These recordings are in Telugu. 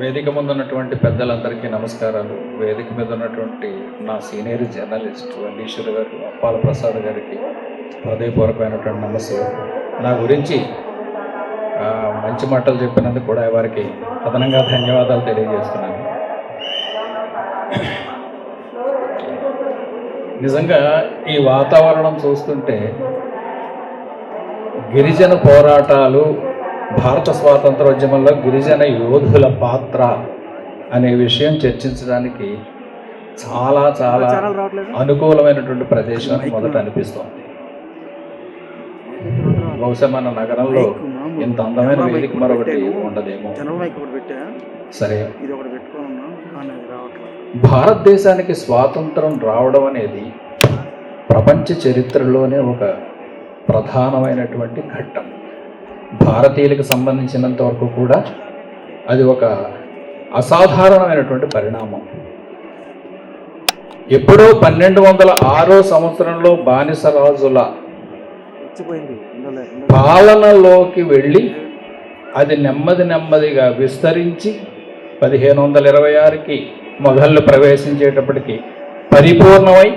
వేదిక ముందు ఉన్నటువంటి పెద్దలందరికీ నమస్కారాలు. వేదిక మీద ఉన్నటువంటి నా సీనియర్ జర్నలిస్ట్ వండీశ్వర్ గారు అప్పాల ప్రసాద్ గారికి హృదయపూర్వకమైనటువంటి నమస్కారం నా గురించి మంచి మాటలు చెప్పినందుకు కూడా వారికి అదనంగా ధన్యవాదాలు తెలియజేస్తున్నాను. నిజంగా ఈ వాతావరణం చూస్తుంటే గిరిజన పోరాటాలు భారత స్వాతంత్రోద్యమంలో గిరిజన యోధుల పాత్ర అనే విషయం చర్చించడానికి చాలా చాలా అనుకూలమైనటువంటి ప్రదేశం మొదట అనిపిస్తోంది. బహుశా మన నగరంలో ఇంత అందమైన వేదిక మరొకటి ఉండదేమో. సరే. భారతదేశానికి స్వాతంత్రం రావడం అనేది ప్రపంచ చరిత్రలోనే ఒక ప్రధానమైనటువంటి ఘట్టం. భారతీయులకు సంబంధించినంత వరకు కూడా అది ఒక అసాధారణమైనటువంటి పరిణామం. ఎప్పుడో పన్నెండు వందల ఆరో సంవత్సరంలో బానిసరాజుల పాలనలోకి వెళ్ళి అది నెమ్మది నెమ్మదిగా విస్తరించి పదిహేను వందల ఇరవై ఆరుకి మొఘళ్ళు ప్రవేశించేటప్పటికి పరిపూర్ణమై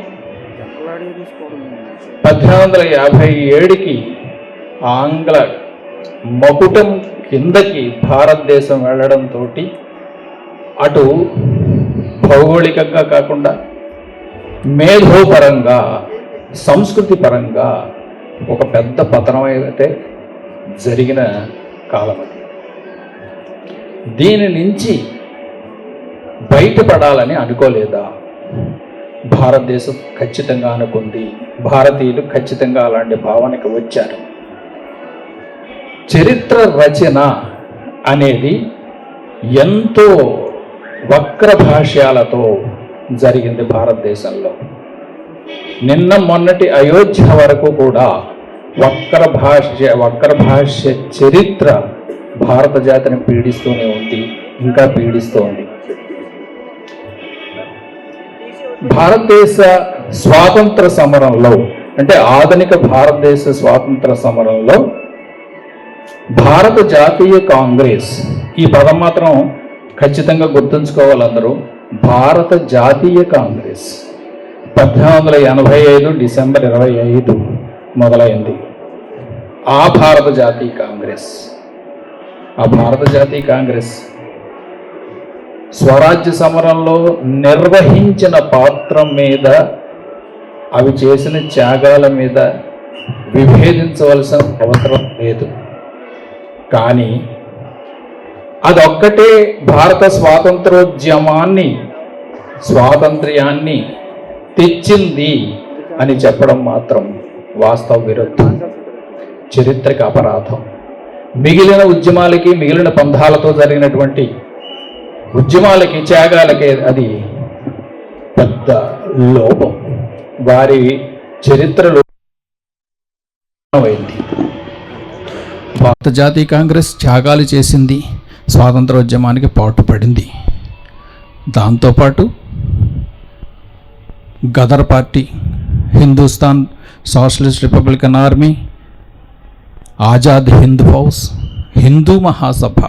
పద్దెనిమిది వందల యాభై ఏడుకి ఆంగ్ల మకుటం కిందకి భారతదేశం వెళ్ళడంతో అటు భౌగోళికంగా కాకుండా మేధోపరంగా సంస్కృతి పరంగా ఒక పెద్ద పతనం అయితే జరిగిన కాలం అది. దీని నుంచి బయటపడాలని అనుకోలేదా? భారతదేశం ఖచ్చితంగా అనుకుంది. భారతీయులు ఖచ్చితంగా అలాంటి భావనకు వచ్చారు. చరిత్ర రచన అనేది ఎంతో వక్ర భాష్యాలతో జరిగింది భారతదేశంలో. నిన్న మొన్నటి అయోధ్య వరకు కూడా వక్ర భాష్య వక్ర భాష్య చరిత్ర భారత జాతిని పీడిస్తూనే ఉంది ఇంకా పీడిస్తోంది. భారతదేశ స్వాతంత్ర సమరంలో అంటే ఆధునిక భారతదేశ స్వాతంత్ర సమరంలో భారత జాతీయ కాంగ్రెస్. ఈ పదం మాత్రం ఖచ్చితంగా గుర్తుంచుకోవాలి అందరూ. భారత జాతీయ కాంగ్రెస్. పద్దెనిమిది వందల ఎనభై ఐదు డిసెంబర్ ఇరవై ఐదు మొదలైంది. ఆ భారత జాతీయ కాంగ్రెస్. ఆ భారత జాతీయ కాంగ్రెస్ స్వరాజ్య సమరంలో నిర్వహించిన పాత్ర మీద అవి చేసిన త్యాగాల మీద విభేదించవలసిన అవసరం లేదు. కానీ అదొక్కటే భారత స్వాతంత్రోద్యమాన్ని స్వాతంత్ర్యాన్ని తెచ్చింది అని చెప్పడం మాత్రం వాస్తవ విరుద్ధం. చరిత్రకి అపరాధం. మిగిలిన ఉద్యమాలకి మిగిలిన పంధాలతో జరిగినటువంటి ఉద్యమాలకి త్యాగాలకి అది పెద్ద లోపం. వారి చరిత్రలో భారత జాతీయ కాంగ్రెస్ త్యాగాలు చేసింది స్వాతంత్రోద్యమానికి పాటుపడింది. దాంతోపాటు Ghadar party Hindustan socialist republican army Azad Hind Fauj Hindu Mahasabha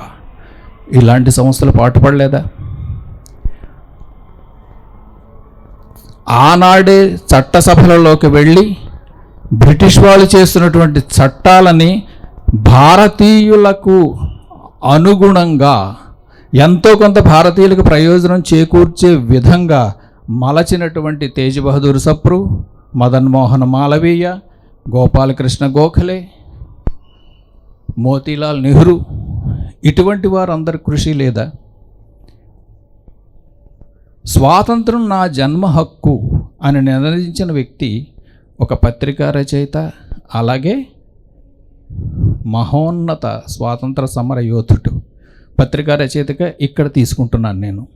ఇలాంటి సంస్థలు పాటుపడలేదా? ఆనాడే చట్టసభలలోకి వెళ్ళి బ్రిటిష్ వాళ్ళు చేస్తున్నటువంటి చట్టాలని భారతీయులకు అనుగుణంగా ఎంతో కొంత భారతీయులకు ప్రయోజనం చేకూర్చే విధంగా మలచినటువంటి తేజ్ బహదూర్ సప్రు మదన్ మోహన్ మాలవీయ గోపాలకృష్ణ గోఖలే మోతీలాల్ నెహ్రూ ఇటువంటి వారందరి కృషి లేదా? స్వాతంత్రం నా జన్మ హక్కు అని నిర్ణయించిన వ్యక్తి ఒక పత్రికా రచయిత అలాగే మహోన్నత స్వాతంత్ర సమర యోధుడు. పత్రికా రచయితగా ఇక్కడ తీసుకుంటున్నాను నేను.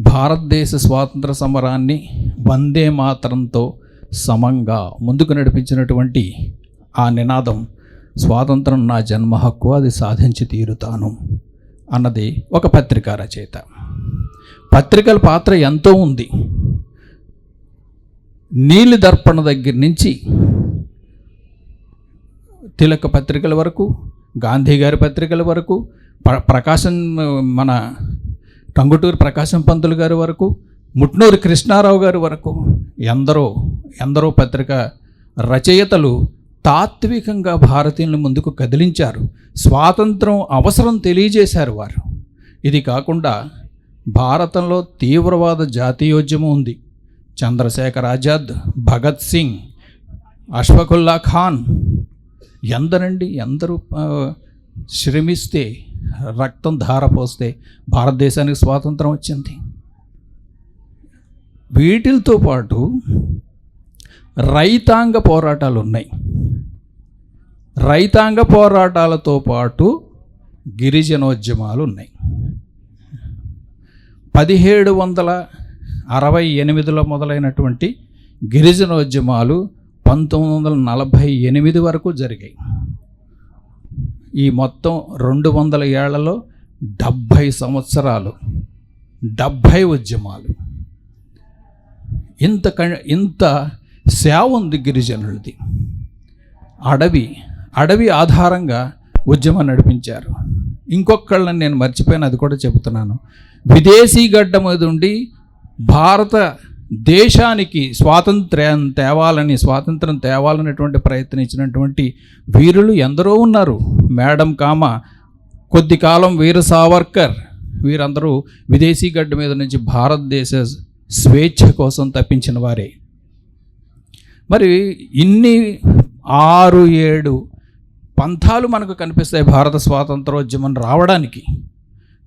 భారతదేశ స్వాతంత్ర సమరాన్ని వందే మాతరంతో సమంగా ముందుకు నడిపించినటువంటి ఆ నినాదం స్వాతంత్రం నా జన్మ హక్కు అది సాధించి తీరుతాను అన్నది ఒక పత్రికా రచయిత. పత్రికల పాత్ర ఎంతో ఉంది. నీలి దర్పణ దగ్గర నుంచి తిలక పత్రికల వరకు గాంధీ గారి పత్రికల వరకు ప్రకాశం మన టంగుటూరు ప్రకాశం పంతులు గారి వరకు ముట్నూరు కృష్ణారావు గారి వరకు ఎందరో ఎందరో పత్రిక రచయితలు తాత్వికంగా భారతీయులను ముందుకు కదిలించారు. స్వాతంత్రం అవసరం తెలియజేశారు వారు. ఇది కాకుండా భారతంలో తీవ్రవాద జాతీయోద్యమం ఉంది. చంద్రశేఖర్ ఆజాద్ భగత్ సింగ్ అష్ఫకుల్లా ఖాన్ ఎందరండి? ఎందరూ శ్రమిస్తే రక్తం ధారపోస్తే భారతదేశానికి స్వాతంత్రం వచ్చింది. వీటితో పాటు రైతాంగ పోరాటాలు ఉన్నాయి రైతాంగ పోరాటాలతో పాటు గిరిజనోద్యమాలు ఉన్నాయి పదిహేడు వందల అరవై ఎనిమిదిలో మొదలైనటువంటి గిరిజనోద్యమాలు పంతొమ్మిది వందల నలభై ఎనిమిది వరకు జరిగాయి. ఈ మొత్తం రెండు వందల ఏళ్ళలో డెబ్భై సంవత్సరాలు డెబ్భై ఉద్యమాలు. ఇంత క- ఇంత సేవ ఉంది గిరిజనులది. అడవి అడవి ఆధారంగా ఉద్యమం నడిపించారు. ఇంకొకళ్ళని నేను మర్చిపోయిన అది కూడా చెబుతున్నాను. విదేశీ గడ్డ మీద ఉండి భారత దేశానికి స్వాతంత్ర్యం తేవాలని స్వాతంత్రం తేవాలనేటువంటి ప్రయత్నించినటువంటి వీరులు ఎందరో ఉన్నారు. మేడం కామ కొద్ది కాలం వీర సావర్కర్ వీరందరూ విదేశీ గడ్డ మీద నుంచి భారతదేశ స్వేచ్ఛ కోసం తప్పించిన వారే. మరి ఇన్ని ఆరు ఏడు పంథాలు మనకు కనిపిస్తాయి భారత స్వాతంత్రోద్యమం రావడానికి.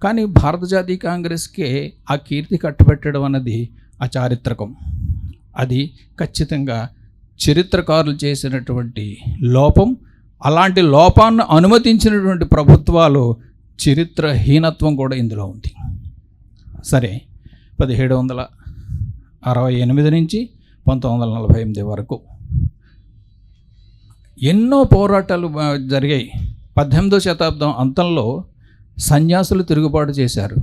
కానీ భారత జాతీయ కాంగ్రెస్కే ఆ కీర్తి కట్టుబెట్టడం అన్నది అచారిత్రకం. అది ఖచ్చితంగా చరిత్రకారులు చేసినటువంటి లోపం అలాంటి లోపాన్ని అనుమతించినటువంటి ప్రభుత్వాలు చరిత్రహీనత్వం కూడా ఇందులో ఉంది. సరే పదిహేడు వందల అరవై ఎనిమిది నుంచి పంతొమ్మిది వందల నలభై ఎనిమిది వరకు ఎన్నో పోరాటాలు జరిగాయి. పద్దెనిమిదో శతాబ్దం అంతంలో సన్యాసులు తిరుగుబాటు చేశారు.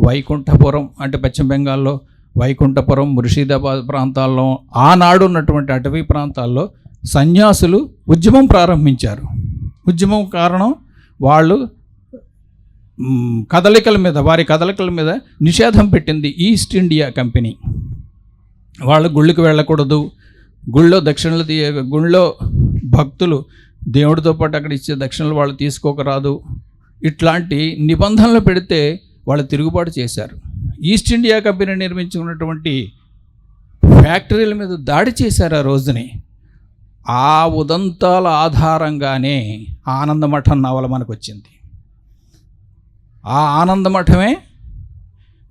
వైకుంఠపురం అంటే పశ్చిమ బెంగాల్లో వైకుంఠపురం ముర్షిదాబాద్ ప్రాంతాల్లో ఆనాడు ఉన్నటువంటి అటవీ ప్రాంతాల్లో సన్యాసులు ఉద్యమం ప్రారంభించారు. ఉద్యమం కారణం వాళ్ళు కదలికల మీద వారి కదలికల మీద నిషేధం పెట్టింది ఈస్ట్ ఇండియా కంపెనీ. వాళ్ళు గుళ్ళకి వెళ్ళకూడదు. గుళ్ళో దక్షిణలు తీయ గుళ్ళో భక్తులు దేవుడితో పాటు అక్కడ ఇచ్చే దక్షిణలు వాళ్ళు తీసుకోకరాదు ఇట్లాంటి నిబంధనలు పెడితే వాళ్ళు తిరుగుబాటు చేశారు. ఈస్ట్ ఇండియా కంపెనీ నిర్మించుకున్నటువంటి ఫ్యాక్టరీల మీద దాడి చేశారు ఆ రోజుని. ఆ ఉదంతాల ఆధారంగానే ఆనందమఠం నవల మనకు వచ్చింది ఆ ఆనందమఠమే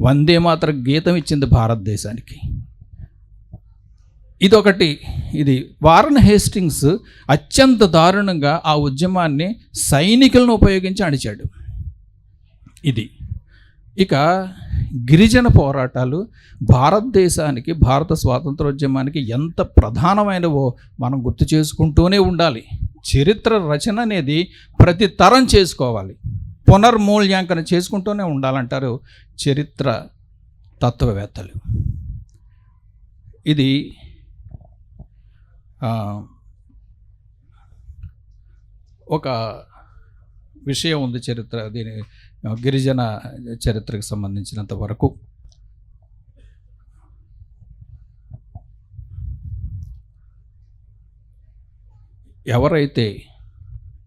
వందే మాత్ర గీతం ఇచ్చింది భారతదేశానికి. ఇదొకటి. ఇది వారన్ హేస్టింగ్స్ అత్యంత దారుణంగా ఆ ఉద్యమాన్ని సైనికులను ఉపయోగించి అణిచాడు. ఇది. ఇక గిరిజన పోరాటాలు భారతదేశానికి భారత స్వాతంత్రోద్యమానికి ఎంత ప్రధానమైనవో మనం గుర్తు చేసుకుంటూనే ఉండాలి. చరిత్ర రచన అనేది ప్రతి తరం చేసుకోవాలి. పునర్మూల్యాంకన చేసుకుంటూనే ఉండాలంటారు చరిత్ర తత్వవేత్తలు. ఇది ఒక విషయం ఉంది చరిత్ర దీని గిరిజన చరిత్రకు సంబంధించినంత వరకు ఎవరైతే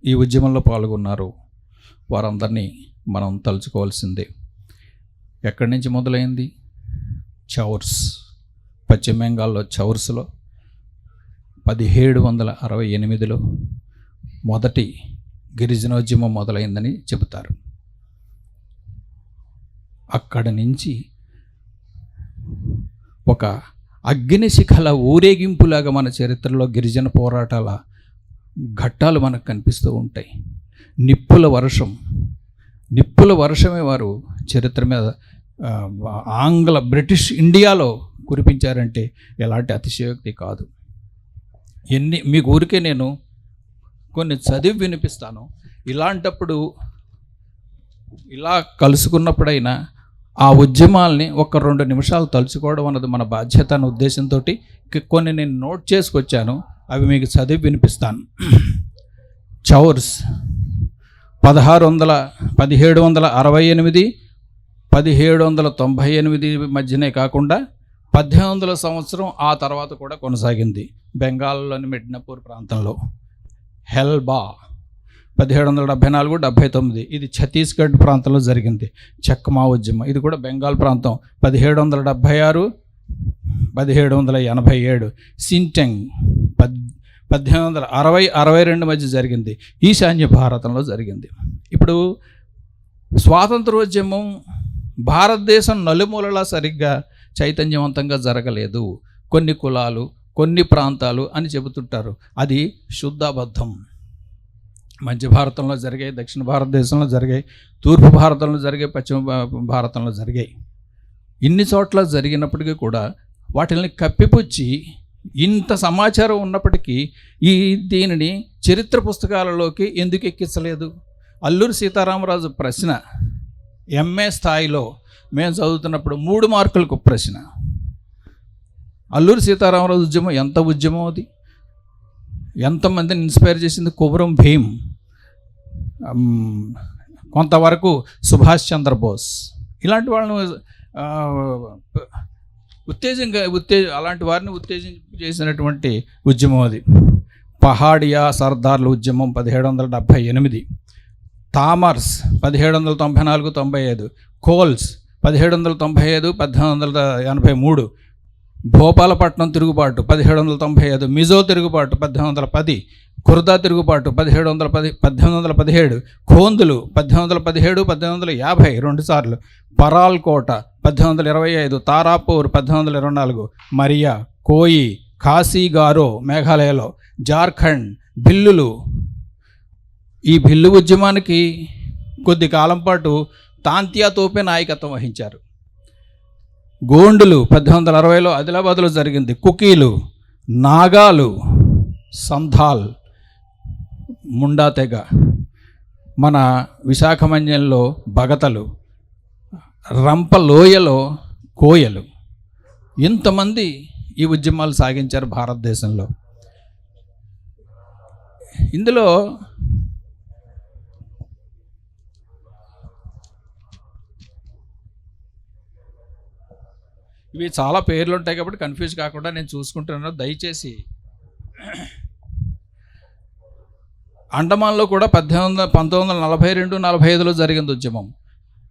ఈ ఉద్యమంలో పాల్గొన్నారో వారందరినీ మనం తలుచుకోవాల్సిందే. ఎక్కడి నుంచి మొదలైంది? చౌర్స్. పశ్చిమ బెంగాల్లో చౌర్స్లో పదిహేడు వందల అరవై ఎనిమిదిలో మొదటి గిరిజనోద్యమం మొదలైందని చెబుతారు. అక్కడి నుంచి ఒక అగ్నిశిఖల ఊరేగింపులాగా మన చరిత్రలో గిరిజన పోరాటాల ఘట్టాలు మనకు కనిపిస్తూ ఉంటాయి. నిప్పుల వర్షం. నిప్పుల వర్షమే వారు చరిత్ర మీద ఆంగ్ల బ్రిటిష్ ఇండియాలో కురిపించారంటే ఎలాంటి అతిశయోక్తి కాదు. ఎన్ని మీ ఊరికే నేను కొన్ని చదివి వినిపిస్తాను. ఇలాంటప్పుడు ఇలా కలుసుకున్నప్పుడైనా ఆ ఉద్యమాల్ని ఒక రెండు నిమిషాలు తలుచుకోవడం అన్నది మన బాధ్యత అనే ఉద్దేశంతో కొన్ని నేను నోట్ చేసుకొచ్చాను అవి మీకు చదివి వినిపిస్తాను. చౌర్స్ పదహారు వందల పదిహేడు వందల అరవై ఎనిమిది పదిహేడు వందల తొంభై ఎనిమిది మధ్యనే కాకుండా పద్దెనిమిది వందల సంవత్సరం ఆ తర్వాత కూడా కొనసాగింది బెంగాల్లోని మిడ్నపూర్ ప్రాంతంలో. హెల్బా పదిహేడు వందల డెబ్భై నాలుగు డెబ్భై తొమ్మిది. ఇది ఛత్తీస్గఢ్ ప్రాంతంలో జరిగింది. చెక్మా ఉద్యమం ఇది కూడా బెంగాల్ ప్రాంతం. పదిహేడు వందల డెబ్భై ఆరు పదిహేడు వందల ఎనభై ఏడు. సింటెంగ్ పద్ పద్దెనిమిది వందల అరవై అరవై రెండు మధ్య జరిగింది. ఈశాన్య భారతంలో జరిగింది. ఇప్పుడు స్వాతంత్రోద్యమం భారతదేశం నలుమూలలా సరిగ్గా చైతన్యవంతంగా జరగలేదు. కొన్ని కులాలు కొన్ని ప్రాంతాలు అని చెబుతుంటారు. అది శుద్ధబద్ధం. మధ్య భారతంలో జరిగాయి దక్షిణ భారతదేశంలో జరిగాయి తూర్పు భారతంలో జరిగాయి పశ్చిమ భా- భారతంలో జరిగాయి. ఇన్ని చోట్ల జరిగినప్పటికీ కూడా వాటిని కప్పిపుచ్చి ఇంత సమాచారం ఉన్నప్పటికీ ఈ దీనిని చరిత్ర పుస్తకాలలోకి ఎందుకు ఎక్కించలేదు? అల్లూరి సీతారామరాజు ప్రశ్న ఎంఏ స్థాయిలో మేము చదువుతున్నప్పుడు మూడు మార్కులకు ప్రశ్న. అల్లూరి సీతారామరాజు ఉద్యమం ఎంత ఉద్యమం అది? ఎంతమందిని ఇన్స్పైర్ చేసింది కుబరం భీమ్? కొంతవరకు సుభాష్ చంద్రబోస్. ఇలాంటి వాళ్ళను ఆ, ఉత్తేజంగా ఉత్తేజ అలాంటి వారిని ఉత్తేజింపు చేసినటువంటి ఉద్యమం అది. పహాడియా సర్దార్ల ఉద్యమం పదిహేడు వందల డెబ్భై ఎనిమిది. థామర్స్ పదిహేడు వందల తొంభై నాలుగు తొంభై ఐదు. కోల్స్ పదిహేడు వందల తొంభై ఐదు పద్దెనిమిది వందల ఎనభై మూడు. భోపాలపట్నం తిరుగుబాటు పదిహేడు వందల తొంభై ఐదు మిజో తిరుగుబాటు పద్దెనిమిది వందల పది కుర్దా తిరుగుబాటు పదిహేడు వందల పది పద్దెనిమిది వందల పదిహేడు కోందులు పద్దెనిమిది వందల పదిహేడు పద్దెనిమిది వందల యాభై రెండు సార్లు పరాల్కోట పద్దెనిమిది వందల ఇరవై ఐదు తారాపూర్ పద్దెనిమిది వందల ఇరవై నాలుగు మరియా కోయి కాశీగారో మేఘాలయలో జార్ఖండ్ బిల్లులు. ఈ బిల్లు ఉద్యమానికి కొద్ది కాలం పాటు తాంతియా తోపే నాయకత్వం వహించారు. గోండులు పద్దెనిమిది వందల అరవైలో ఆదిలాబాద్లో జరిగింది. కుకీలు నాగాలు సంథాల్ ముండా తెగ. మన విశాఖమన్యంలో భగతలు రంపలోయలో కోయలు. ఇంతమంది ఈ ఉద్యమాలు సాగించారు భారతదేశంలో. ఇందులో ఇవి చాలా పేర్లు ఉంటాయి కాబట్టి కన్ఫ్యూజ్ కాకుండా నేను చూసుకుంటున్నాను. దయచేసి అండమాన్లో కూడా పద్దెనిమిది వందల పంతొమ్మిది వందల నలభై రెండు నలభై ఐదులో జరిగింది ఉద్యమం.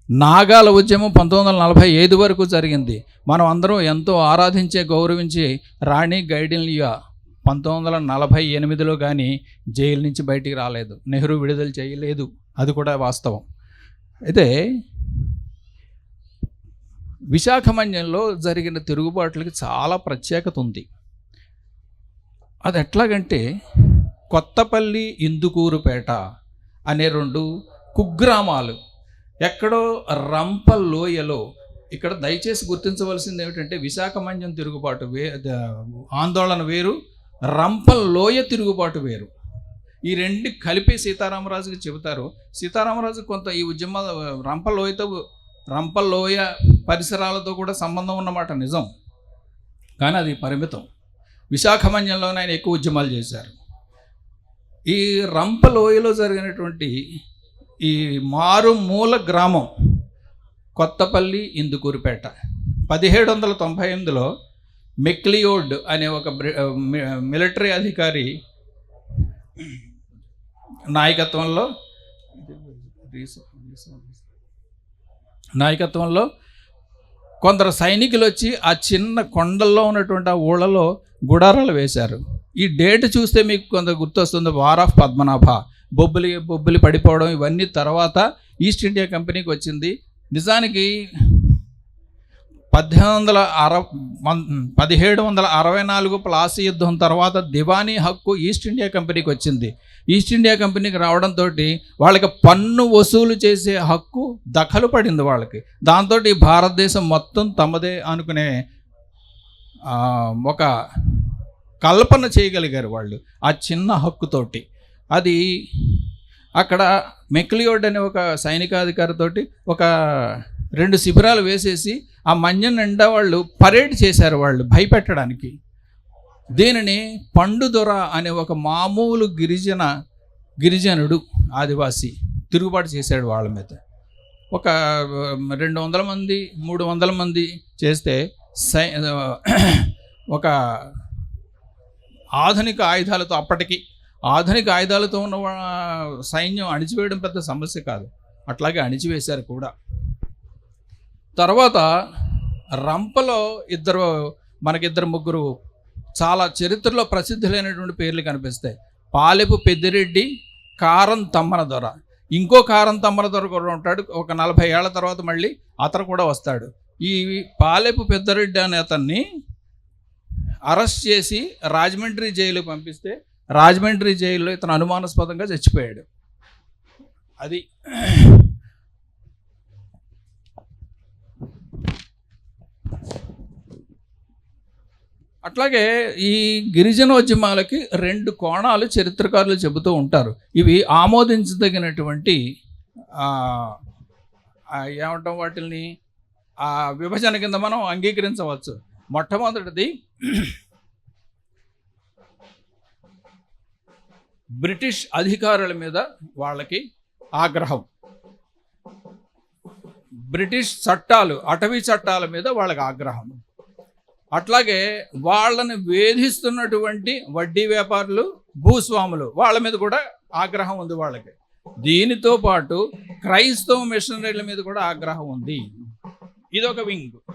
నాగాల ఉద్యమం పంతొమ్మిది వందల నలభై ఐదు వరకు జరిగింది. మనం అందరం ఎంతో ఆరాధించే గౌరవించే రాణి గైడిలియా పంతొమ్మిది వందల నలభై ఎనిమిదిలో కానీ జైలు నుంచి బయటికి రాలేదు. నెహ్రూ విడుదల చేయలేదు. అది కూడా వాస్తవం. అయితే విశాఖమన్యంలో జరిగిన తిరుగుబాట్లకి చాలా ప్రత్యేకత ఉంది. అది ఎట్లాగంటే కొత్తపల్లి ఇందుకూరుపేట అనే రెండు కుగ్రామాలు ఎక్కడో రంపల్ లోయలో ఇక్కడ దయచేసి గుర్తించవలసింది ఏమిటంటే విశాఖమన్యం తిరుగుబాటు వే ఆందోళన వేరు రంపల్ లోయ తిరుగుబాటు వేరు. ఈ రెండు కలిపి సీతారామరాజుకి చెబుతారు. సీతారామరాజు కొంత ఈ ఉద్యమ రంపలోయతో రంపల్లోయ పరిసరాలతో కూడా సంబంధం ఉన్నమాట నిజం. కానీ అది పరిమితం. విశాఖమన్యంలోనే ఆయన ఎక్కువ ఉద్యమాలు చేశారు. ఈ రంపలోయలో జరిగినటువంటి ఈ మారుమూల గ్రామం కొత్తపల్లి ఇందుకూరుపేట పదిహేడు వందల తొంభై ఎనిమిదిలో మెక్లియోడ్ అనే ఒక బ్రి- మి- మిలిటరీ అధికారి నాయకత్వంలో నాయకత్వంలో కొందరు సైనికులు వచ్చి ఆ చిన్న కొండల్లో ఉన్నటువంటి ఆ ఊళ్ళలో గుడారాలు వేశారు. ఈ డేట్ చూస్తే మీకు కొంత గుర్తొస్తుంది వార్ ఆఫ్ పద్మనాభ. బొబ్బిలి బొబ్బిలి పడిపోవడం ఇవన్నీ తర్వాత ఈస్ట్ ఇండియా కంపెనీకి వచ్చింది. నిజానికి పద్దెనిమిది వందల అర పదిహేడు వందల అరవై నాలుగు ప్లాసీ యుద్ధం తర్వాత దివానీ హక్కు ఈస్ట్ ఇండియా కంపెనీకి వచ్చింది. ఈస్ట్ ఇండియా కంపెనీకి రావడంతో వాళ్ళకి పన్ను వసూలు చేసే హక్కు దఖలు పడింది వాళ్ళకి. దాంతో ఈ భారతదేశం మొత్తం తమదే అనుకునే ఒక కల్పన చేయగలిగారు వాళ్ళు ఆ చిన్న హక్కుతోటి. అది అక్కడ మెక్లియోడ్ అనే ఒక సైనికాధికారితోటి ఒక రెండు శిబిరాలు వేసేసి ఆ మన్యం నిండా వాళ్ళు పరేడ్ చేశారు వాళ్ళు భయపెట్టడానికి. దీనిని పండుదొర అనే ఒక మామూలు గిరిజన గిరిజనుడు ఆదివాసి తిరుగుబాటు చేశాడు వాళ్ళ మీద. ఒక రెండు వందల మంది మూడు వందల మంది చేస్తే సై ఒక ఆధునిక ఆయుధాలతో అప్పటికి ఆధునిక ఆయుధాలతో ఉన్న సైన్యం అణిచివేయడం పెద్ద సమస్య కాదు. అట్లాగే అణిచివేశారు కూడా. తర్వాత రంపలో ఇద్దరు మనకిద్దరు ముగ్గురు చాలా చరిత్రలో ప్రసిద్ధులైనటువంటి పేర్లు కనిపిస్తాయి. పాలెపు పెద్దిరెడ్డి కారం తమ్మన దొర. ఇంకో కారం తమ్మన దొర కూడా ఉంటాడు. ఒక నలభై ఏళ్ళ తర్వాత మళ్ళీ అతను కూడా వస్తాడు. ఈ పాలెపు పెద్దరెడ్డి అనే అతన్ని అరెస్ట్ చేసి రాజమండ్రి జైలుకి పంపిస్తే రాజమండ్రి జైల్లో ఇతను అనుమానాస్పదంగా చచ్చిపోయాడు. అది అట్లాగే ఈ గిరిజనోద్యమాలకి రెండు కోణాలు చరిత్రకారులు చెబుతూ ఉంటారు. ఇవి ఆమోదించదగినటువంటి ఏమంటాం వాటిని ఆ విభజన కింద మనం అంగీకరించవచ్చు. మొట్టమొదటిది బ్రిటిష్ అధికారుల మీద వాళ్ళకి ఆగ్రహం. బ్రిటిష్ చట్టాలు అటవీ చట్టాల మీద వాళ్ళకి ఆగ్రహం. అట్లాగే వాళ్ళని వేధిస్తున్నటువంటి వడ్డీ వ్యాపారులు భూస్వాములు వాళ్ళ మీద కూడా ఆగ్రహం ఉంది వాళ్ళకి. దీనితో పాటు క్రైస్తవ మిషనరీల మీద కూడా ఆగ్రహం ఉంది. ఇది ఒక వింగ్.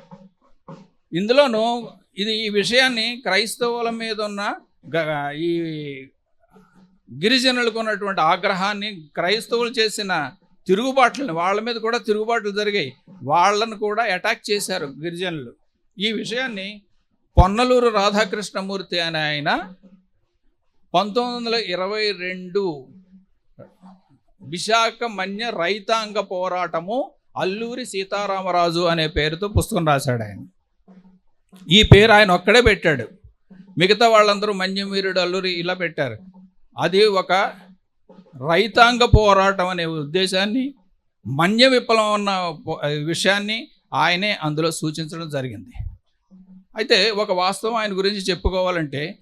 ఇందులోనూ ఇది ఈ విషయాన్ని క్రైస్తవుల మీద ఉన్న గ- ఈ గిరిజనులకు ఉన్నటువంటి ఆగ్రహాన్ని క్రైస్తవులు చేసిన తిరుగుబాట్లని వాళ్ళ మీద కూడా తిరుగుబాట్లు జరిగాయి. వాళ్ళను కూడా అటాక్ చేశారు గిరిజనులు. ఈ విషయాన్ని పొన్నలూరు రాధాకృష్ణమూర్తి అనే ఆయన పంతొమ్మిది వందల ఇరవై రెండు విశాఖ మన్య రైతాంగ పోరాటము అల్లూరి సీతారామరాజు అనే పేరుతో పుస్తకం రాశాడు ఆయన. ఈ పేరు ఆయన ఒక్కడే పెట్టాడు. మిగతా వాళ్ళందరూ మన్యమీరుడు అల్లూరి ఇలా పెట్టారు. అది ఒక రైతాంగ పోరాటం అనే ఉద్దేశాన్ని మన్య విప్లవం ఉన్న విషయాన్ని ఆయనే అందులో సూచించడం జరిగింది. అయితే ఒక వాస్తవం ఆయన గురించి చెప్పుకోవాలంటే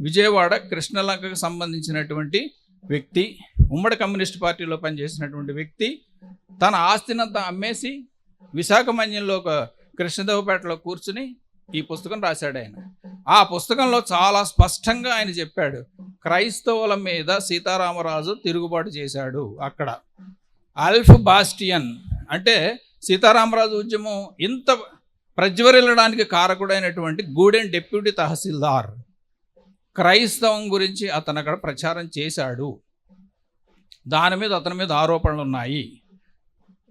విజయవాడ కృష్ణలంకకు సంబంధించినటువంటి వ్యక్తి ఉమ్మడి కమ్యూనిస్ట్ పార్టీలో పనిచేసినటువంటి వ్యక్తి తన ఆస్తినంతా అమ్మేసి విశాఖ మన్యంలో ఒక కృష్ణదేవపేటలో కూర్చుని ఈ పుస్తకం రాశాడు ఆయన. ఆ పుస్తకంలో చాలా స్పష్టంగా ఆయన చెప్పాడు క్రైస్తవుల మీద సీతారామరాజు తిరుగుబాటు చేశాడు అక్కడ. అల్ఫ్ బాస్టియన్ అంటే సీతారామరాజు ఉద్యమం ఇంత ప్రజ్వరిల్లడానికి కారకుడైనటువంటి గూడెం డిప్యూటీ తహసీల్దార్ క్రైస్తవం గురించి అతను అక్కడ ప్రచారం చేశాడు. దాని మీద అతని మీద ఆరోపణలు ఉన్నాయి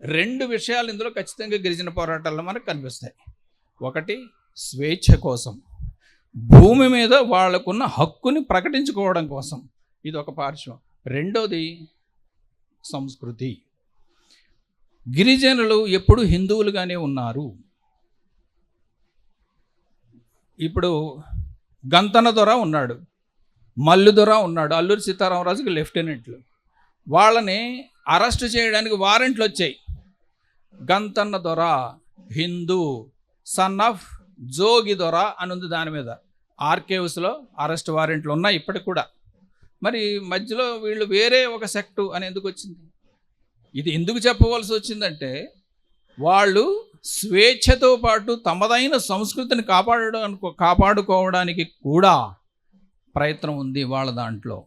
రెండు విషయాలు ఇందులో ఖచ్చితంగా గిరిజన పోరాటాల్లో మనకు కనిపిస్తాయి. ఒకటి స్వేచ్ఛ కోసం. భూమి మీద వాళ్ళకున్న హక్కుని ప్రకటించుకోవడం కోసం. ఇది ఒక పార్శ్వం. రెండోది సంస్కృతి. గిరిజనులు ఎప్పుడు హిందువులుగానే ఉన్నారు. ఇప్పుడు గంతన దొర ఉన్నాడు మల్లు దొర ఉన్నాడు అల్లూరి సీతారామరాజుకి లెఫ్టినెంట్లు. వాళ్ళని అరెస్ట్ చేయడానికి వారెంట్లు వచ్చాయి. గంతన్న దొర హిందూ సన్ ఆఫ్ జోగి దొర అని ఉంది దాని మీద. ఆర్కేవ్స్లో అరెస్ట్ వారెంట్లు ఉన్నాయి ఇప్పటికి కూడా. మరి మధ్యలో వీళ్ళు వేరే ఒక సెక్టు అని ఎందుకు వచ్చింది? ఇది ఎందుకు చెప్పవలసి వచ్చిందంటే వాళ్ళు స్వేచ్ఛతో పాటు తమదైన సంస్కృతిని కాపాడడం కాపాడుకోవడానికి కూడా ప్రయత్నం ఉంది వాళ్ళ దాంట్లో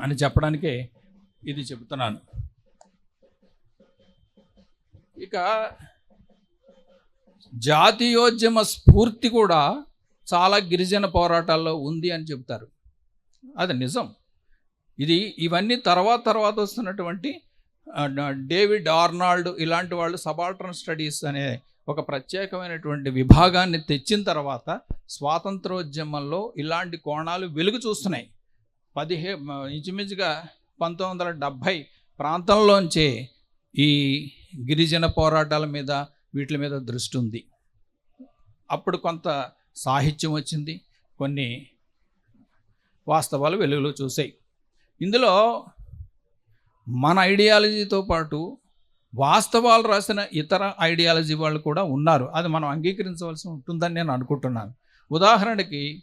అని చెప్పడానికే ఇది చెబుతున్నాను. ఇక జాతీయోద్యమ స్ఫూర్తి కూడా చాలా గిరిజన పోరాటాల్లో ఉంది అని చెబుతారు. అది నిజం. ఇది ఇవన్నీ తర్వాత తర్వాత వస్తున్నటువంటి డేవిడ్ ఆర్నాల్డ్ ఇలాంటి వాళ్ళు సబాల్టర్న్ స్టడీస్ అనే ఒక ప్రత్యేకమైనటువంటి విభాగాన్ని తెచ్చిన తర్వాత స్వాతంత్రోద్యమంలో ఇలాంటి కోణాలు వెలుగు చూస్తున్నాయి. పదిహే ఇంచుమించుగా పంతొమ్మిది వందల డెబ్భై ప్రాంతంలోంచే ఈ గిరిజన పోరాటాల మీద వీటి మీద దృష్టి ఉంది. అప్పుడు కొంత సాహిత్యం వచ్చింది కొన్ని వాస్తవాలు వెలుగులో చూసాయి ఇందులో మన ఐడియాలజీతో పాటు వాస్తవాలు రాసిన ఇతర ఐడియాలజీ వాళ్ళు కూడా ఉన్నారు. అది మనం అంగీకరించవలసి ఉంటుందని నేను అనుకుంటున్నాను. ఉదాహరణకి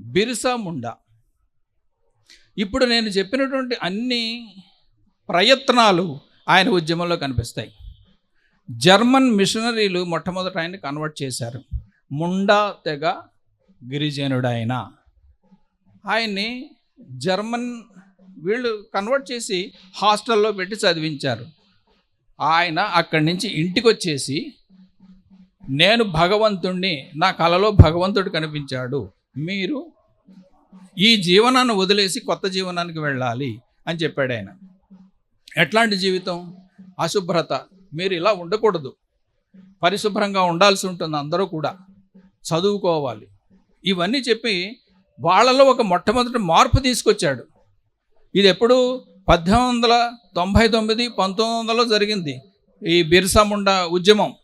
బిర్సా ముండా. ఇప్పుడు నేను చెప్పినటువంటి అన్ని ప్రయత్నాలు ఆయన ఉద్యమంలో కనిపిస్తాయి. జర్మన్ మిషనరీలు మొట్టమొదట ఆయన్ని కన్వర్ట్ చేశారు. ముండా తెగ గిరిజనుడైన ఆయన్ని జర్మన్ వీళ్ళు కన్వర్ట్ చేసి హాస్టల్లో పెట్టి చదివించారు. ఆయన అక్కడి నుంచి ఇంటికి వచ్చేసి నేను భగవంతుణ్ణి నా కలలో భగవంతుడు కనిపించాడు. మీరు ఈ జీవనాన్ని వదిలేసి కొత్త జీవనానికి వెళ్ళాలి అని చెప్పాడు ఆయన. ఎట్లాంటి జీవితం? అశుభ్రత. మీరు ఇలా ఉండకూడదు. పరిశుభ్రంగా ఉండాల్సి ఉంటుంది అందరూ కూడా. చదువుకోవాలి. ఇవన్నీ చెప్పి వాళ్ళలో ఒక మొట్టమొదటి మార్పు తీసుకొచ్చాడు. ఇది ఎప్పుడు పద్దెనిమిది వందల తొంభై తొమ్మిది పంతొమ్మిది వందలలో జరిగింది. ఈ బిర్సా ముండా ఉద్యమం.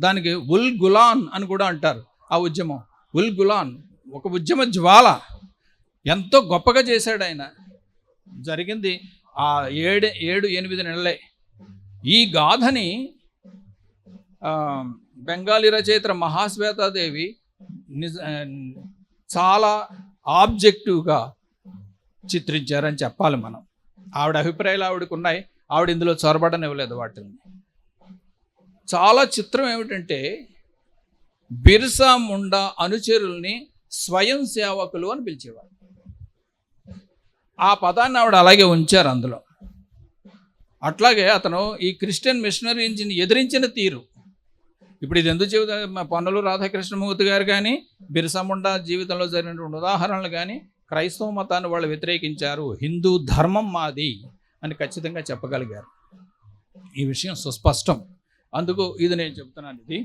దానికి ఉల్ గులాన్ అని కూడా అంటారు ఆ ఉద్యమం. ఉల్ గులాన్ ఒక ఉద్యమ జ్వాల. ఎంతో గొప్పగా చేశాడు ఆయన. జరిగింది ఆ ఏడు ఏడు ఎనిమిది నెలలే. ఈ గాథని బెంగాలీ రచయిత మహాశ్వేతాదేవి నిజ చాలా ఆబ్జెక్టివ్గా చిత్రించారని చెప్పాలి మనం. ఆవిడ అభిప్రాయాలు ఆవిడకు ఉన్నాయి ఆవిడ ఇందులో చొరబడనివ్వలేదు వాటిని చాలా చిత్రం ఏమిటంటే బిర్సా ముండా అనుచరుల్ని స్వయం సేవకులు అని పిలిచేవారు. ఆ పదాన్ని ఆవిడ అలాగే ఉంచారు అందులో. అట్లాగే అతను ఈ క్రిస్టియన్ మిషనరీని ఎదిరించిన తీరు. ఇప్పుడు ఇది ఎందుకు చెబుతా మా పన్నులు రాధాకృష్ణమూర్తి గారు కానీ బిర్సా ముండా జీవితంలో జరిగినటువంటి ఉదాహరణలు కానీ క్రైస్తవ మతాన్ని వాళ్ళు వ్యతిరేకించారు. హిందూ ధర్మం మాది అని ఖచ్చితంగా చెప్పగలిగారు. ఈ విషయం సుస్పష్టం. అందుకు ఇది నేను చెప్తున్నాను ఇది.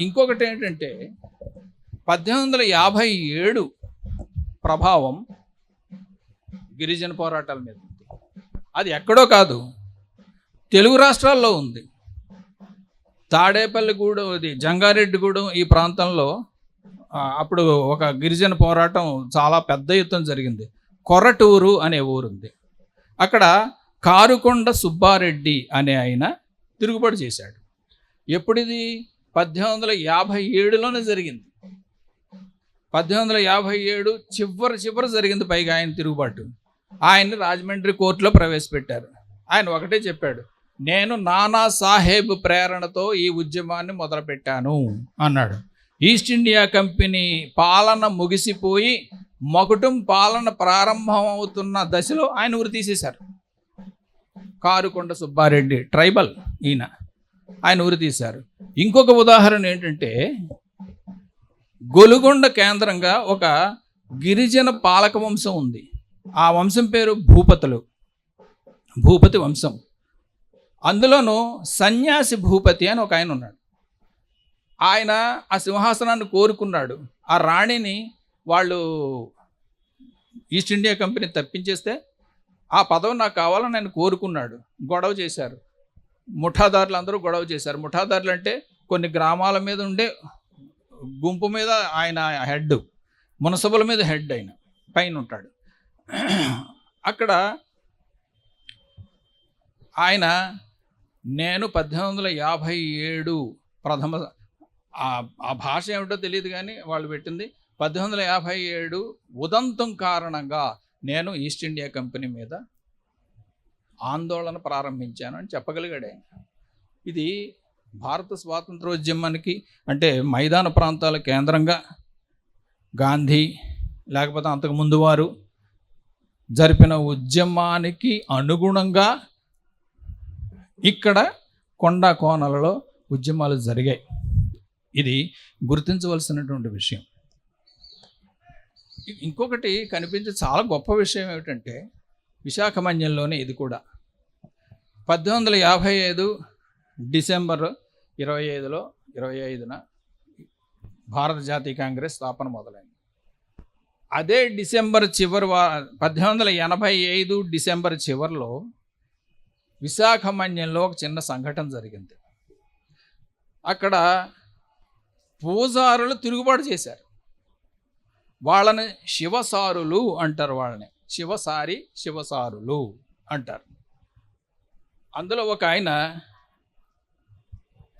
ఇంకొకటి ఏంటంటే పద్దెనిమిది వందల యాభై ఏడు ప్రభావం గిరిజన పోరాటాల మీద ఉంది. అది ఎక్కడో కాదు తెలుగు రాష్ట్రాల్లో ఉంది. తాడేపల్లిగూడెం ఇది జంగారెడ్డిగూడెం ఈ ప్రాంతంలో అప్పుడు ఒక గిరిజన పోరాటం చాలా పెద్ద ఎత్తున జరిగింది. కొరటూరు అనే ఊరుంది. అక్కడ కారుకొండ సుబ్బారెడ్డి అనే ఆయన తిరుగుబాటు చేశాడు. ఎప్పుడిది? పద్దెనిమిది వందల యాభై ఏడులోనే జరిగింది. పద్దెనిమిది వందల యాభై ఏడు చివరి చివరి జరిగింది పైగా ఆయన తిరుగుబాటు. ఆయన్ని రాజమండ్రి కోర్టులో ప్రవేశపెట్టారు. ఆయన ఒకటే చెప్పాడు నేను నానా సాహెబ్ ప్రేరణతో ఈ ఉద్యమాన్ని మొదలుపెట్టాను అన్నాడు. ఈస్ట్ ఇండియా కంపెనీ పాలన ముగిసిపోయి మొకటం పాలన ప్రారంభం అవుతున్న దశలో ఆయన ఊరు తీసేశారు. కారుకొండ సుబ్బారెడ్డి ట్రైబల్ ఈయన ఆయన ఊరు తీశారు. ఇంకొక ఉదాహరణ ఏంటంటే గొలుగొండ కేంద్రంగా ఒక గిరిజన పాలక వంశం ఉంది. ఆ వంశం పేరు భూపతులు. భూపతి వంశం. అందులోనూ సన్యాసి భూపతి అని ఒక ఆయన ఉన్నాడు. ఆయన ఆ సింహాసనాన్ని కోరుకున్నాడు. ఆ రాణిని వాళ్ళు ఈస్ట్ ఇండియా కంపెనీ తప్పించేస్తే ఆ పదవి నాకు కావాలని ఆయన కోరుకున్నాడు. గొడవ చేశారు. ముఠాదారులు అందరూ గొడవ చేశారు. ముఠాదారులు అంటే కొన్ని గ్రామాల మీద ఉండే గుంపు మీద ఆయన హెడ్ మునసబుల మీద హెడ్ ఆయన పైన ఉంటాడు. అక్కడ ఆయన నేను పద్దెనిమిది వందల యాభై ఏడు ప్రథమ ఆ- ఆ భాష ఏమిటో తెలియదు కానీ వాళ్ళు పెట్టింది పద్దెనిమిది వందల యాభై ఏడు ఉదంతం కారణంగా నేను ఈస్ట్ ఇండియా కంపెనీ మీద ఆందోళన ప్రారంభించాను అని చెప్పగలిగాడు. ఆయన ఇది భారత స్వాతంత్రోద్యమానికి అంటే మైదాన ప్రాంతాల కేంద్రంగా గాంధీ లేకపోతే అంతకు ముందు వారు జరిపిన ఉద్యమానికి అనుగుణంగా ఇక్కడ కొండ కోనలలో ఉద్యమాలు జరిగాయి. ఇది గుర్తించవలసినటువంటి విషయం. ఇంకొకటి కనిపించే చాలా గొప్ప విషయం ఏమిటంటే విశాఖమన్యంలోనే ఇది కూడా. పద్దెనిమిది వందల యాభై ఐదు డిసెంబర్ ఇరవై ఐదులో ఇరవై ఐదున భారత జాతీయ కాంగ్రెస్ స్థాపన మొదలైంది. అదే డిసెంబర్ చివరి వా పద్దెనిమిది వందల ఎనభై ఐదు డిసెంబర్ చివరిలో విశాఖమన్యంలో ఒక చిన్న సంఘటన జరిగింది. అక్కడ పూజారులు తిరుగుబాటు చేశారు. వాళ్ళని శివసారులు అంటారు వాళ్ళని. శివసారి శివసారులు అంటారు. అందులో ఒక ఆయన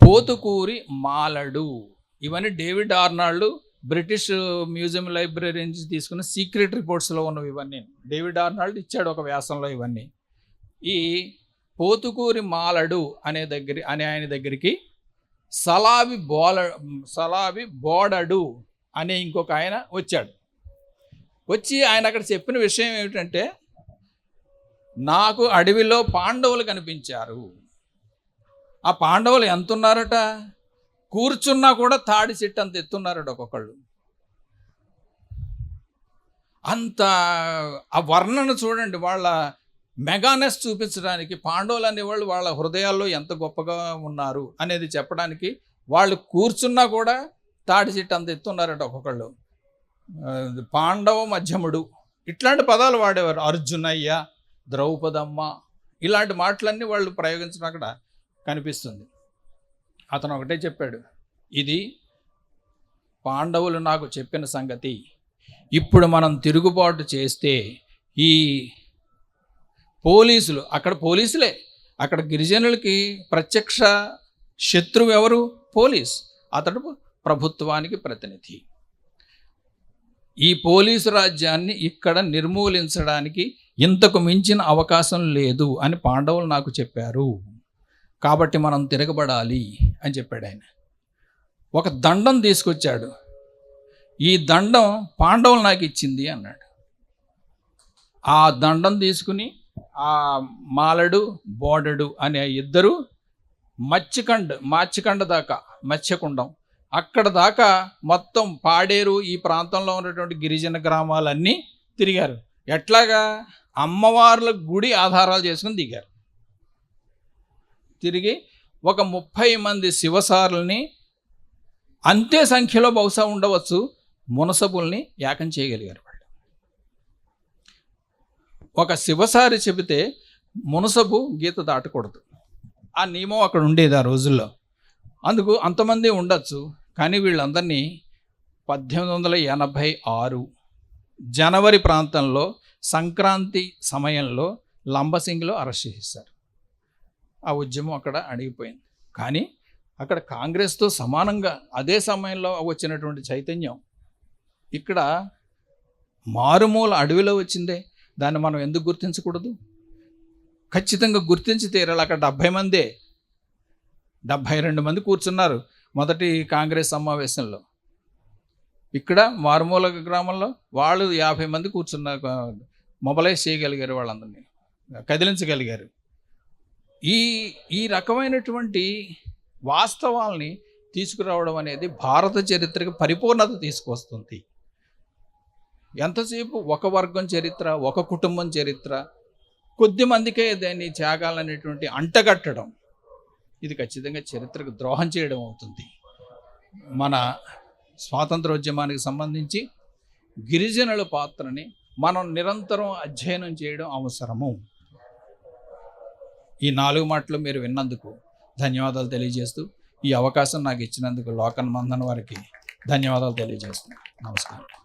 పోతుకూరి మాలడు. ఇవన్నీ David Arnold British museum library నుంచి తీసుకున్న సీక్రెట్ రిపోర్ట్స్లో ఉన్నవి ఇవన్నీ. డేవిడ్ ఆర్నాల్డ్ ఇచ్చాడు ఒక వ్యాసంలో ఇవన్నీ. ఈ పోతుకూరి మాలడు అనే దగ్గర అనే ఆయన దగ్గరికి సలావి బోల సలావి బోడడు అనే ఇంకొక ఆయన వచ్చాడు. వచ్చి ఆయన అక్కడ చెప్పిన విషయం ఏమిటంటే నాకు అడవిలో పాండవులు కనిపించారు. ఆ పాండవులు ఎంత ఉన్నారట కూర్చున్నా కూడా తాడి చెట్టు అంత ఎత్తున్నారట ఒక్కొక్కళ్ళు. అంత ఆ వర్ణన చూడండి వాళ్ళ మెగానెస్ చూపించడానికి పాండవులు అనేవాళ్ళు వాళ్ళ హృదయాల్లో ఎంత గొప్పగా ఉన్నారు అనేది చెప్పడానికి వాళ్ళు కూర్చున్నా కూడా తాటి చెట్టు అంత ఎత్తున్నారట ఒక్కొక్కళ్ళు. పాండవ మధ్యముడు ఇట్లాంటి పదాలు వాడేవారు. అర్జునయ్య ద్రౌపదమ్మ ఇలాంటి మాటలన్నీ వాళ్ళు ప్రయోగించడం అక్కడ కనిపిస్తుంది. అతను ఒకటే చెప్పాడు. ఇది పాండవులు నాకు చెప్పిన సంగతి. ఇప్పుడు మనం తిరుగుబాటు చేస్తే ఈ పోలీసులు అక్కడ పోలీసులే. అక్కడ గిరిజనులకి ప్రత్యక్ష శత్రువు ఎవరు? పోలీస్. అతడు ప్రభుత్వానికి ప్రతినిధి. ఈ పోలీసు రాజ్యాన్ని ఇక్కడ నిర్మూలించడానికి ఇంతకు మించిన అవకాశం లేదు అని పాండవులు నాకు చెప్పారు. కాబట్టి మనం తిరగబడాలి అని చెప్పాడు ఆయన. ఒక దండం తీసుకొచ్చాడు. ఈ దండం పాండవులు నాకు ఇచ్చింది అన్నాడు. ఆ దండం తీసుకుని మాలడు బోడడు అనే ఇద్దరు మత్స్యకండ్ మత్స్యకండ దాకా మత్స్యకుండం. అక్కడ దాకా మొత్తం పాడేరు ఈ ప్రాంతంలో ఉన్నటువంటి గిరిజన గ్రామాలన్నీ తిరిగారు. ఎట్లాగా? అమ్మవార్ల గుడి ఆధారాలు చేసుకుని దిగారు. తిరిగి ఒక ముప్పై మంది శివసారుల్ని అంతే సంఖ్యలో బహుశా ఉండవచ్చు మునసబుల్ని ఏకం చేయగలిగారు ఒక శివసారి చెబితే మునసబు గీత దాటకూడదు. ఆ నియమం అక్కడ ఉండేది ఆ రోజుల్లో. అందుకు అంతమంది ఉండొచ్చు కానీ వీళ్ళందరినీ పద్దెనిమిది వందల ఎనభై ఆరు జనవరి ప్రాంతంలో సంక్రాంతి సమయంలో లంబసింగ్లో అరెస్ట్ చేశారు ఆ ఉద్యమం అక్కడ అడిగిపోయింది కానీ అక్కడ కాంగ్రెస్తో సమానంగా అదే సమయంలో వచ్చినటువంటి చైతన్యం ఇక్కడ మారుమూల అడవిలో వచ్చిందే. దాన్ని మనం ఎందుకు గుర్తించకూడదు? ఖచ్చితంగా గుర్తించి తీరాలి. అక్కడ డెబ్భై మందే. డెబ్భై రెండు మంది కూర్చున్నారు మొదటి కాంగ్రెస్ సమావేశంలో. ఇక్కడ మారుమూల గ్రామంలో వాళ్ళు యాభై మంది కూర్చున్నారు మొబలైజ్ చేయగలిగారు వాళ్ళందరినీ. కదిలించగలిగారు. ఈ ఈ రకమైనటువంటి వాస్తవాల్ని తీసుకురావడం అనేది భారత చరిత్రకు పరిపూర్ణత తీసుకొస్తుంది. ఎంతసేపు ఒక వర్గం చరిత్ర ఒక కుటుంబం చరిత్ర కొద్ది మందికే దాన్ని త్యాగాలనేటువంటి అంటగట్టడం ఇది ఖచ్చితంగా చరిత్రకు ద్రోహం చేయడం అవుతుంది. మన స్వాతంత్రోద్యమానికి సంబంధించి గిరిజనుల పాత్రని మనం నిరంతరం అధ్యయనం చేయడం అవసరము. ఈ నాలుగు మాటలు మీరు విన్నందుకు ధన్యవాదాలు తెలియజేస్తూ ఈ అవకాశం నాకు ఇచ్చినందుకు లోకన్ మందన్ వారికి ధన్యవాదాలు తెలియజేస్తున్నాను నమస్కారం.